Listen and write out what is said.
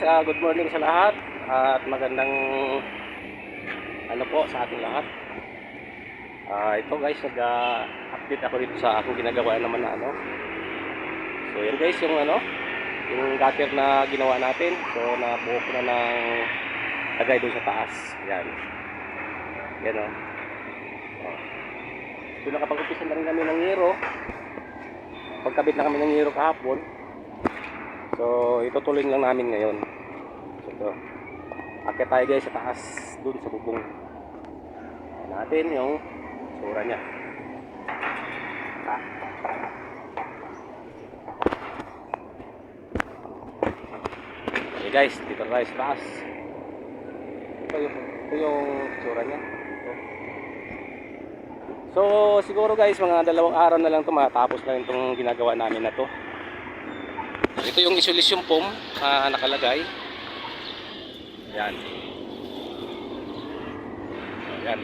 ah, good morning sa lahat at magandang ano po sa ating lahat. Ah, ito guys, nag-update ako dito sa aking ginagawa naman na ano. So yan guys, yung ano, yung gutter na ginawa natin. So nabuo ko na ng lagay doon sa taas. Yan. Yan o. Oh. So nakapag-umpisa na rin kami ng hero. Pagkabit na kami ng hero kahapon. So, itutuloy lang namin ngayon. So, ito. Akit tayo guys sa taas, dun sa bubong. Natin yung sura niya. Okay guys, dito tayo sa taas. Ito yung, ito yung sura niya. So, siguro guys, mga dalawang araw na lang ito, matapos na rin itong ginagawa namin na to. Ito yung isolation foam na nakalagay. Yan. Yan.